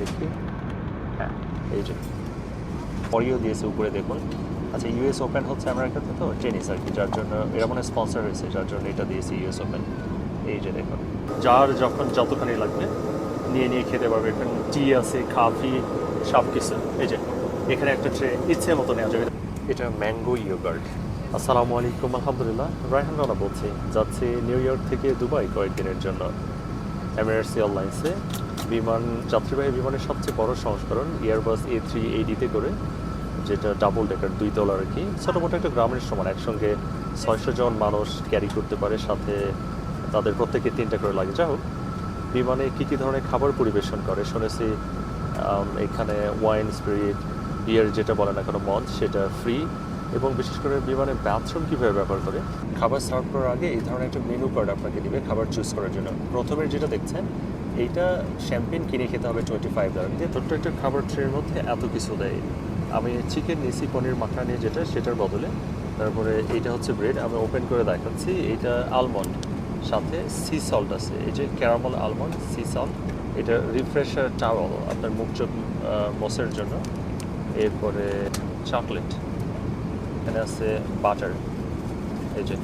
দেখি হ্যাঁ এই যে। অরিও দিয়েছে উপরে দেখুন। আচ্ছা ইউএস ওপেন হচ্ছে আমেরিকাতে তো? টেনিস আর কি, যার জন্য এরা মানে স্পন্সর হয়েছে, যার জন্য এটা দিয়েছে ইউএস ওপেন। এই যে দেখুন। যার যখন যতখানি লাগবে, নিয়ে নিয়ে খেতে পারবে। এখানে টি আছে কাফি সব কিছু এই যে, এখানে একটা ট্রে ইচ্ছে মতো নেওয়া যাবে। এটা ম্যাঙ্গো ইয়োগার্ট আসসালামু আলাইকুম, আলহামদুলিল্লাহ। রায়হান রানা বলছি, যাচ্ছি নিউ ইয়র্ক থেকে দুবাই কয়েকদিনের জন্য। এমিরেটস এয়ারলাইন্সে বিমান, যাত্রীবাহী বিমানের সবচেয়ে বড় সংস্করণ এয়ারবাস এ থ্রি এইডিতে করে, যেটা ডাবল ডেকার দুই তলার আর কি। ছোটো মোটো একটা গ্রামের সমান, একসঙ্গে ছয়শো জন মানুষ ক্যারি করতে পারে, সাথে তাদের প্রত্যেকে তিনটা করে লাগে। যাই হোক, বিমানে কী কী ধরনের খাবার পরিবেশন করে? শুনেছি এখানে ওয়াইন স্পিরিট বিয়ার যেটা বলে না কোনো, মদ, সেটা ফ্রি এবং বিশেষ করে বিমানে বাথরুম কীভাবে ব্যবহার করে? খাবার সার্ভ করার আগে এই ধরনের একটা মেনু কার্ড আপনাকে দিবে খাবার চুজ করার জন্য। প্রথমে যেটা দেখছেন এইটা শ্যাম্পেন কিনে খেতে হবে টোয়েন্টি ফাইভ ডলার দিয়ে। ছোট্ট একটা খাবার ট্রের মধ্যে এত কিছু দেয়। আমি চিকেন নিয়েছি পনির মাখানি যেটা সেটার বদলে। তারপরে এইটা হচ্ছে ব্রেড আমি ওপেন করে দেখাচ্ছি। এইটা আলমন্ড সাথে সি সল্ট আছে। এই যে ক্যারামল আলমন্ড সি সল্ট এটা রিফ্রেশার টাওয়াল আপনার মুখ চোখ মসের জন্য। এরপরে চকলেট এখানে আছে বাটার। এই যে,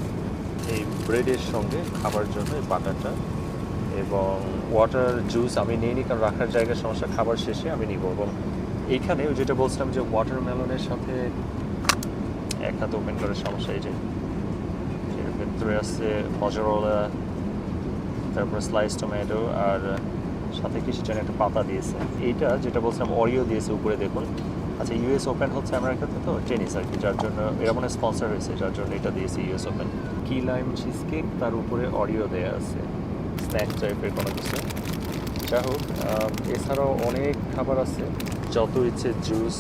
এই ব্রেডের সঙ্গে খাবার জন্য এই বাটারটা এবং ওয়াটার জুস আমি নিয়ে নিই কারণ রাখার জায়গার সমস্যা, খাবার শেষে আমি নিব এবং এইখানে যেটা বলছিলাম যে ওয়াটারমেলনের সাথে এক হাতে ওপেন করার সমস্যা, এই যে, এর ভেতরে আছে মজারোলা তারপরে স্লাইস টমেটো আর সাথে কিছু যেন একটা পাতা দিয়েছে। এইটা যেটা বলছিলাম অরিও দিয়েছে, উপরে দেখুন। আচ্ছা ইউএস ওপেন হচ্ছে আমার আমেরিকাতে তো? টেনিস আর কি, যার জন্য এরা মানে স্পন্সর হয়েছে, যার জন্য এটা দিয়েছে ইউএস ওপেন কি লাইম চিজ কেক তার উপরে অডিও দেয়া আছে স্ন্যাক টাইপের কোনো কিছু। যাই হোক এছাড়াও অনেক খাবার আছে, যত ইচ্ছে জুস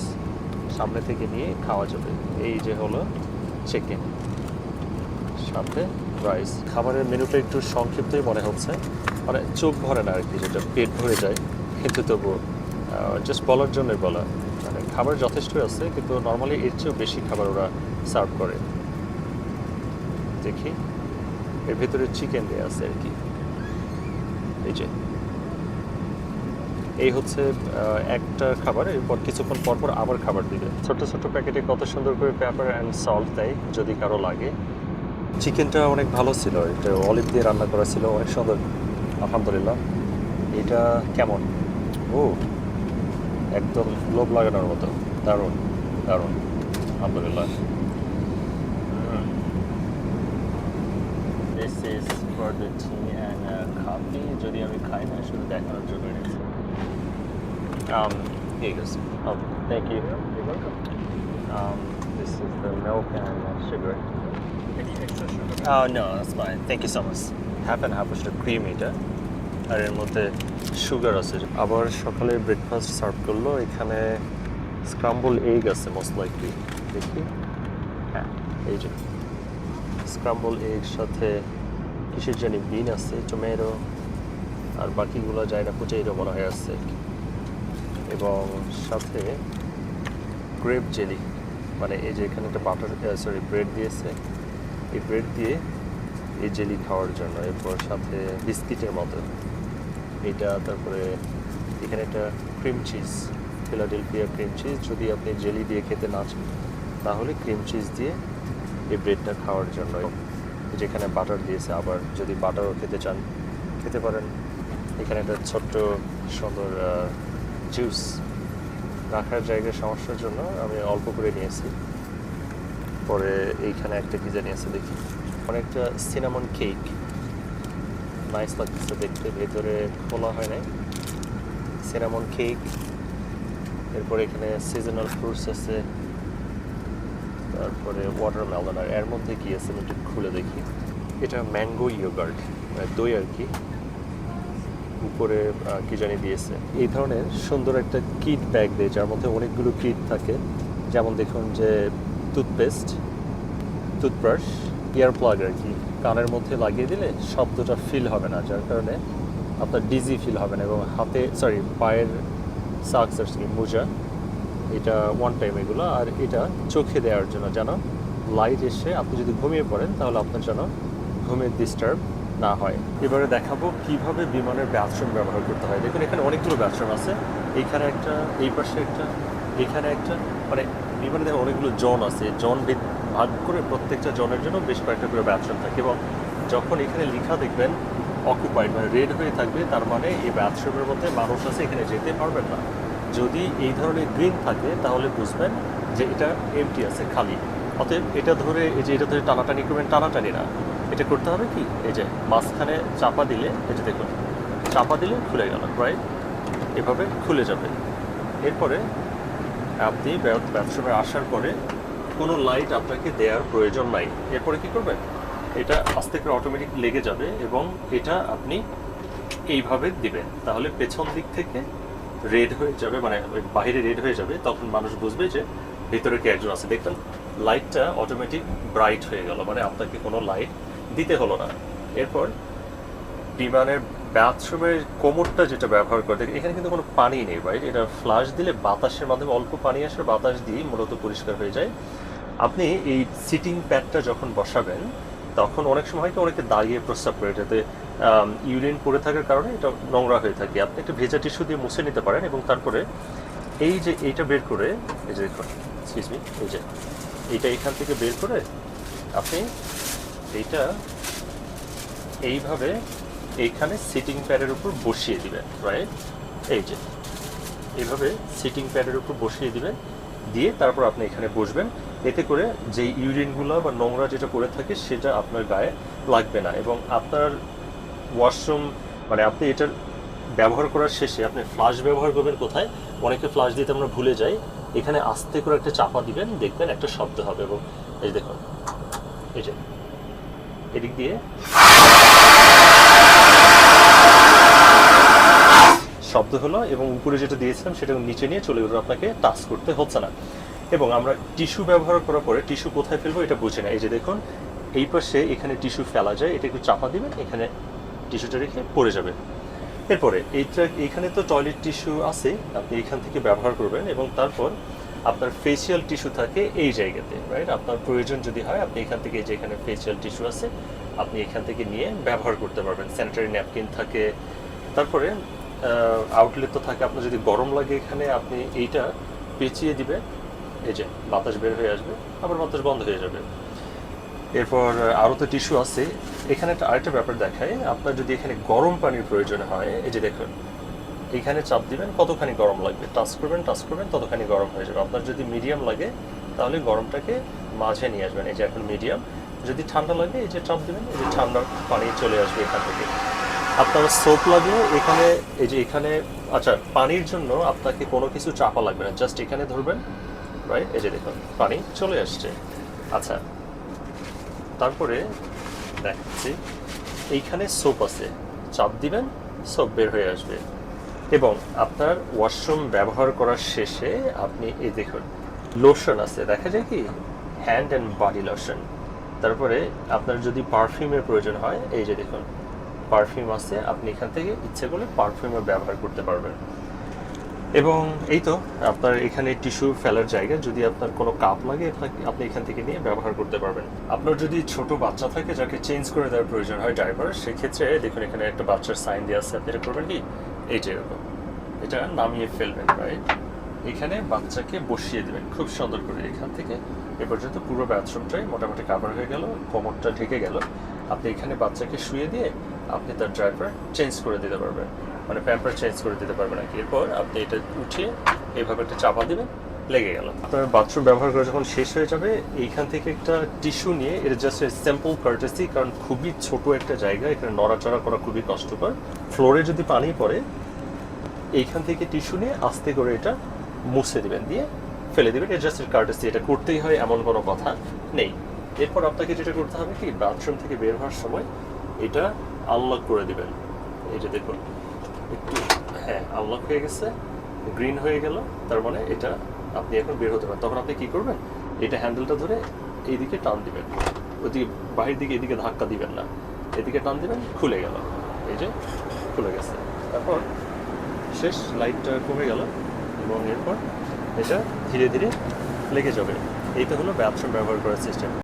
সামনে থেকে নিয়ে খাওয়া যাবে। এই যে হলো চিকেন সাথে রাইস খাবারের মেনুটা একটু সংক্ষিপ্তই মনে হচ্ছে। মানে চোখ ভরে না আর কি, যেটা পেট ভরে যায়। কিন্তু তবুও জাস্ট বলার জন্যই বলা। খাবার যথেষ্টই আছে, কিন্তু নর্মালি এর চেয়েও বেশি খাবার ওরা সার্ভ করে। দেখি। এর ভেতরে চিকেন দেওয়া আছে আর কি। এই যে। এই হচ্ছে একটা খাবার, এরপর কিছুক্ষণ পর পর আবার খাবার দিবে। ছোট ছোট প্যাকেটে কত সুন্দর করে পেপার অ্যান্ড সল্ট দেয়, যদি কারও লাগে। চিকেনটা অনেক ভালো ছিল, এটা অলিভ দিয়ে রান্না করা ছিল, অনেক সুন্দর, আলহামদুলিল্লাহ। এটা কেমন? ও। একদম লোভ লাগানোর মতো দারুণ দারুণ আলহামদুলিল্লাহ this is for the tea and coffee যদি আমি খাই না শুধু দেখানোর জন্য এনেছি Um, here you go. Oh, thank you. You're welcome. Um, this is the milk and uh, sugar. Any extra sugar? Oh no, that's fine. Thank you so much. Half and half আসলে cream এটা আর এর মধ্যে sugar আছে। আবার সকালে breakfast serve করল। এখানে scramble egg আছে মোস্ট লাইকলি দেখি। হ্যাঁ এই যে। স্ক্রাম্বল এগ সাথে কিসের জানি বিন আছে টমেটো আর বাকিগুলো যায় না কুচাইরো মনে হয় আছে। এবং সাথে গ্রেপ জেলি মানে এই যে এখানে একটা বাটার সরি ব্রেড দিয়েছে। এই ব্রেড দিয়ে এই জেলি খাওয়ার জন্য, এরপর সাথে বিস্কিটের মতো। এটা তারপরে এখানে একটা cream cheese Philadelphia cream cheese যদি আপনি জেলি দিয়ে খেতে না চান, তাহলে ক্রিম চিজ দিয়ে এই ব্রেডটা খাওয়ার জন্য। যেখানে বাটার দিয়েছে আবার যদি বাটারও খেতে চান, খেতে পারেন। এখানে একটা ছোট্ট সুন্দর জুস রাখার জায়গার সমস্যার জন্য আমি অল্প করে নিয়েছি। পরে এইখানে একটা কি জানি আছে দেখি। অনেকটা সিনামন কেক নাইস লাগতেছে দেখতে, ভেতরে খোলা হয় নাই। সিনামন কেক এরপরে এখানে সিজনাল ফ্রুটস আছে। তারপরে ওয়াটারমেলন আর এর মধ্যে কি আছে একটু খুলে দেখি। এটা ম্যাঙ্গো ইয়োগার্ট মানে দই আর কি। উপরে কি জানি দিয়েছে। এই ধরনের সুন্দর একটা কিট ব্যাগ দেয়, যার মধ্যে অনেকগুলো কিট থাকে। যেমন দেখুন যে টুথপেস্ট টুথব্রাশ ইয়ার প্লাগ আর কি। কানের মধ্যে লাগিয়ে দিলে শব্দটা ফিল হবে না, যার কারণে আপনার ডিজি ফিল হবে না এবং হাতে সরি পায়ের সাকস আর কি, মোজা, এটা ওয়ান টাইম এগুলো। আর এটা চোখে দেওয়ার জন্য যেন লাইট এসে আপনি যদি ঘুমিয়ে পড়েন, তাহলে আপনার যেন ঘুমের ডিস্টার্ব না হয়। এবারে দেখাবো কীভাবে বিমানের ব্যাথরুম ব্যবহার করতে হয়। দেখুন, এখানে অনেকগুলো ব্যাথরুম আছে। এইখানে একটা, এই পাশে একটা, এখানে একটা মানে বিমানে দেখুন অনেকগুলো জন আছে। জন ভাগ করে প্রত্যেকটা জনের জন্য বেশ কয়েকটা করে ব্যাথরুম থাকে এবং যখন এখানে লেখা দেখবেন অকুপাইড মানে রেড হয়ে থাকবে, তার মানে এই ব্যাথরুমের মধ্যে মানুষ আছে, এখানে যেতে পারবেন না। যদি এই ধরনের গ্রিন থাকে, তাহলে বুঝবেন যে এটা এমটি আছে, খালি। অতএব এটা ধরে, এই যে এটা ধরে টানাটানি করবেন, টানাটানি না। এটা করতে হবে কি? এই যে মাঝখানে চাপা দিলে যে দেখুন, চাপা দিলে খুলে গেল রাইট এভাবে খুলে যাবে। এরপরে আপনি ব্যবসামে আসার পরে কোনো লাইট আপনাকে দেওয়ার প্রয়োজন নাই। এরপরে কি করবেন? এটা আস্তে করে অটোমেটিক লেগে যাবে এবং এটা আপনি এইভাবে দিবেন। তাহলে পেছন দিক থেকে রেড হয়ে যাবে মানে বাইরে রেড হয়ে যাবে। তখন মানুষ বুঝবে যে ভিতরে কে একজন আছে। দেখবেন লাইটটা অটোমেটিক ব্রাইট হয়ে গেল মানে আপনাকে কোনো লাইট দিতে হলো না। এরপর বিমানের বাথরুমের কোমরটা যেটা ব্যবহার করে এখানে কিন্তু কোনো পানি নেই রাইট এটা ফ্লাশ দিলে বাতাসের মাধ্যমে অল্প পানি আসে বাতাস দিয়ে মূলত পরিষ্কার হয়ে যায়। আপনি এই সিটিং প্যাডটা যখন বসাবেন, তখন অনেক সময় হয়তো অনেকে দাঁড়িয়ে প্রস্রাব করে, যাতে ইউরিন পড়ে থাকার কারণে এটা নোংরা হয়ে থাকে। আপনি একটা ভেজা টিস্যু দিয়ে মুছে নিতে পারেন এবং তারপরে এই যে এইটা বের করে, এই যে দেখুন মি এই যে এইটা এখান থেকে বের করে আপনি এইটা এইভাবে এইখানে সিটিং প্যাডের উপর বসিয়ে দিবেন রাইট এই যে, এইভাবে সিটিং প্যাডের উপর বসিয়ে দিবেন দিয়ে তারপর আপনি এখানে বসবেন। এতে করে যে ইউরিনগুলো বা নোংরা যেটা করে থাকে সেটা আপনার গায়ে লাগবে না এবং আপনার ওয়াশরুম মানে আপনি এটার ব্যবহার করার শেষে আপনি ফ্লাশ ব্যবহার করবেন কোথায়? অনেকে ফ্লাশ দিতে আমরা ভুলে যাই। এখানে আস্তে করে একটা চাপা দিবেন, দেখবেন একটা শব্দ হবে এবং এই দেখুন, এই যে, এদিক দিয়ে শব্দ হলো এবং উপরে যেটা দিয়েছিলাম সেটা নিচে নিয়ে চলে গেলো, আপনাকে টাচ করতে হচ্ছে না। এবং আমরা টিস্যু ব্যবহার করার পরে টিস্যু কোথায় ফেলব এটা বুঝি না। এই যে দেখুন, এই পাশে এখানে টিস্যু ফেলা যায়, এটা একটু চাপা দিবেন, এখানে টিস্যুটা রেখে পড়ে যাবে। এরপরে এইটা, এখানে তো টয়লেট টিস্যু আছে, আপনি এখান থেকে ব্যবহার করবেন এবং তারপর আপনার ফেসিয়াল টিস্যু থাকে এই জায়গাতে রাইট আপনার প্রয়োজন যদি হয়, আপনি এখান থেকে যে এখানে ফেসিয়াল টিস্যু আছে, আপনি এখান থেকে নিয়ে ব্যবহার করতে পারবেন। স্যানিটারি ন্যাপকিন থাকে। তারপরে আউটলেট তো থাকে, আপনার যদি গরম লাগে এখানে, আপনি এইটা পেঁচিয়ে দিবেন। এই যে, বাতাস বের হয়ে আসবে, আবার বাতাস বন্ধ হয়ে যাবে। এরপর আরও তো টিস্যু আছে। এখানে একটা আরেকটা ব্যাপার দেখায় আপনার যদি এখানে গরম পানির প্রয়োজন হয়, এই যে দেখুন, এখানে চাপ দিবেন, কতখানি গরম লাগবে টাচ করবেন টাচ করবেন, ততখানি গরম হয়ে যাবে। আপনার যদি মিডিয়াম লাগে, তাহলে গরমটাকে মাঝে নিয়ে আসবেন। এই যে এখন মিডিয়াম যদি ঠান্ডা লাগে, এই যে চাপ দিবেন, এই যে ঠান্ডা পানি চলে আসবে এখান থেকে। আপনার সোপ লাগলে এখানে, এই যে এখানে আচ্ছা পানির জন্য আপনাকে কোনো কিছু চাপা লাগবে না। জাস্ট এখানে ধরবেন রাইট এই যে দেখুন, পানি চলে আসছে। আচ্ছা তারপরে দেখাচ্ছি, এইখানে সোপ আছে। চাপ দিবেন সোপ বের হয়ে আসবে। এবং আপনার ওয়াশরুম ব্যবহার করার শেষে আপনি এই দেখুন লোশন আছে। দেখা যায় কি? হ্যান্ড অ্যান্ড বডি লোশন তারপরে আপনার যদি পারফিউমের প্রয়োজন হয়, এই যে দেখুন পারফিউম আছে, আপনি এখান থেকে ইচ্ছে করলে পারফিউমও ব্যবহার করতে পারবেন। এবং এই তো, আপনার এখানে টিস্যু ফেলার জায়গা, যদি আপনার কোনো কাপ লাগে আপনি এখান থেকে নিয়ে ব্যবহার করতে পারবেন। আপনার যদি ছোট বাচ্চা থাকে, যাকে চেঞ্জ করে দেওয়ার প্রয়োজন হয় ড্রাইভার সেক্ষেত্রে দেখুন, এখানে একটা বাচ্চার সাইন দেওয়া আছে, আপনি এটা করবেন কি? এই যে এরকম। এটা নামিয়ে ফেলবেন রাইট এখানে বাচ্চাকে বসিয়ে দেবেন, খুব সুন্দর করে এখান থেকে। এ পর্যন্ত পুরো বাথরুমটাই মোটামুটি কাভার হয়ে গেল, কোমরটা ঢেকে গেল। আপনি এখানে বাচ্চাকে শুয়ে দিয়ে আপনি তার ড্রাইভার চেঞ্জ করে দিতে পারবেন। মানে প্যাম্পার চেঞ্জ করে দিতে পারবেন আর কি। এরপর আপনি এটা উঠিয়ে এইভাবে একটা চাপা দেবেন, লেগে গেল। আপনার বাথরুম ব্যবহার করে যখন শেষ হয়ে যাবে, এইখান থেকে একটা টিস্যু নিয়ে, এটা জাস্ট সিম্পল কার্টেসি কারণ খুবই ছোট একটা জায়গা, এখানে নড়াচড়া করা খুবই কষ্টকর। ফ্লোরে যদি পানি পড়ে, এইখান থেকে টিস্যু নিয়ে আস্তে করে এটা মুছে দিবেন, দিয়ে ফেলে দেবেন। এটা জাস্ট কার্টেসি এটা করতেই হয়, এমন কোনো কথা নেই। এরপর আপনাকে যেটা করতে হবে কি বাথরুম থেকে বের হওয়ার সময় এটা আনলক করে দিবেন। যে দেখুন, একটু হ্যাঁ আনলক হয়ে গেছে গ্রিন হয়ে গেল, তার মানে এটা আপনি এখন বের হতে পারেন। তখন আপনি কি করবেন? এটা হ্যান্ডেলটা ধরে এইদিকে টান দিবেন। ওদিকে, বাহির দিকে, এদিকে ধাক্কা দিবেন না। এদিকে টান দিবেন, খুলে গেল। এই যে, খুলে গেছে। তারপর শেষ লাইটটা কমে গেল এবং এরপর এটা ধীরে ধীরে লেগে যাবে। এইটা হলো বাথরুম ব্যবহার করার সিস্টেম